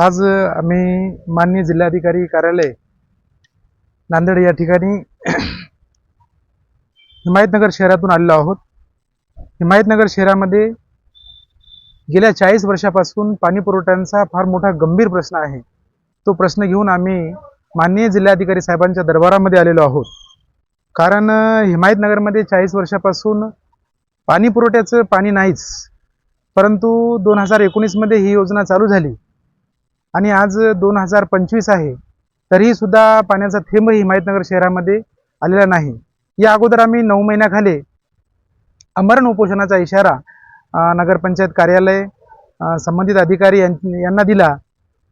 आज आम्ही माननीय जिल्हाधिकारी कार्यालय नांदेड या ठिकाणी हिमायतनगर शहरातून आलेलो आहोत. हिमायतनगर शहरामध्ये गेल्या चाळीस वर्षापासून पाणी पुरवठ्यांचा फार मोठा गंभीर प्रश्न आहे. तो प्रश्न घेऊन आम्ही माननीय जिल्हाधिकारी साहेबांच्या दरबारामध्ये आलेलो आहोत. कारण हिमायतनगरमध्ये चाळीस वर्षापासून पाणी पुरवठ्याचं पाणी नाहीच. परंतु दोन हजार एकोणीसमध्ये ही योजना चालू झाली. आणि आज दोन हजार पंचवीस आहे तरीही सुद्धा पाण्याचा थेंबही हिमायतनगर शहरामध्ये आलेला नाही. या अगोदर आम्ही नऊ महिन्याखाली अमरण उपोषणाचा इशारा नगरपंचायत कार्यालय संबंधित अधिकारी यां- यांना दिला.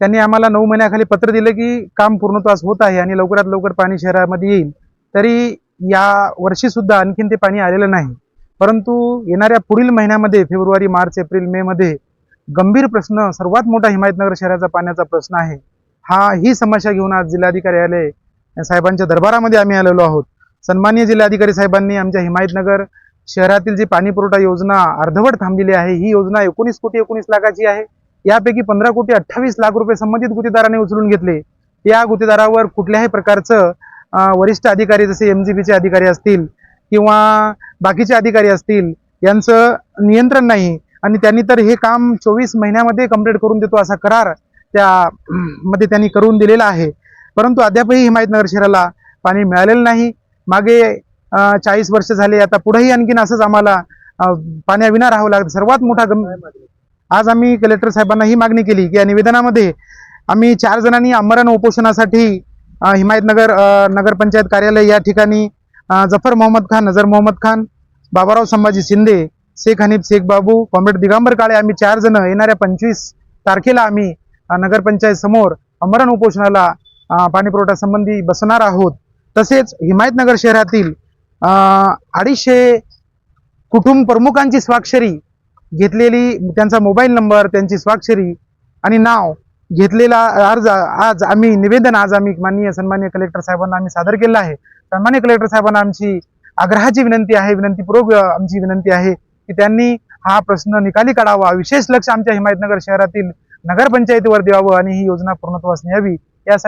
त्यांनी आम्हाला नऊ महिन्याखाली पत्र दिलं की काम पूर्णत्वास होत आहे आणि लवकरात लवकर पाणी शहरामध्ये येईल. तरी या वर्षीसुद्धा आणखीन ते पाणी आलेलं नाही. परंतु येणाऱ्या पुढील महिन्यामध्ये फेब्रुवारी मार्च एप्रिल मेमध्ये गंभीर प्रश्न सर्वात मोठा हिमायतनगर शहराचा पाण्याचा प्रश्न आहे. हा ही समस्या घेऊन आज जिल्हाधिकारी आले. साहेबांच्या दरबारामध्ये आम्ही आलेलो आहोत. सन्माननीय जिल्हाधिकारी साहेबांनी आमच्या हिमायतनगर शहरातील जी पाणी पुरवठा योजना अर्धवट थांबलेली आहे ही योजना एकोणीस कोटी एकोणीस लाखाची आहे. यापैकी पंधरा कोटी अठ्ठावीस लाख रुपये संबंधित गुतेदाराने उचलून घेतले. या गुतेदारावर कुठल्याही प्रकारचं वरिष्ठ अधिकारी जसे एम जी चे अधिकारी असतील किंवा बाकीचे अधिकारी असतील यांचं नियंत्रण नाही. आणि त्यांनी तर हे काम चोवीस महिन्यामध्ये कंप्लीट करून देतो असा करार त्या मध्ये त्यांनी करून दिलेला आहे. परंतु अद्यापही हिमायतनगर शहराला पाणी मिळालेलं नाही. मागे चाळीस वर्ष झाले आता पुढेही आणखीन असंच आम्हाला पाण्याविना राहावं लागतं. सर्वात मोठा गम आज आम्ही कलेक्टर साहेबांना ही मागणी केली की या निवेदनामध्ये आम्ही चार जणांनी आमरण उपोषणासाठी हिमायतनगर नगरपंचायत कार्यालय या ठिकाणी जफर मोहम्मद खान नजर मोहम्मद खान बाबाराव संभाजी शिंदे शेख हनीफ शेख बाबू कॉम्रेड दिगंबर काळे आम्ही चार जण येणाऱ्या पंचवीस तारखेला आम्ही नगरपंचायत समोर अमरण उपोषणाला पाणीपुरवठा पाणी संबंधी बसणार आहोत. तसेच हिमायतनगर शहरातील अडीचशे कुटुंब प्रमुखांची स्वाक्षरी घेतलेली त्यांचा मोबाईल नंबर त्यांची स्वाक्षरी आणि नाव घेतलेला अर्ज आज आम्ही निवेदन आज आम्ही माननीय सन्मान्य कलेक्टर साहेबांना आम्ही सादर केलं आहे. सन्मान्य कलेक्टर साहेबांना आमची आग्रहाची विनंती आहे विनंतीपूर्वक आमची विनंती आहे. की त्यांनी हा प्रश्न निकाली काढावा. विशेष लक्ष आमच्या हिमायतनगर शहरातील नगरपंचायतीवर द्यावं आणि ही योजना पूर्णत्वास न्यावी. यासाठी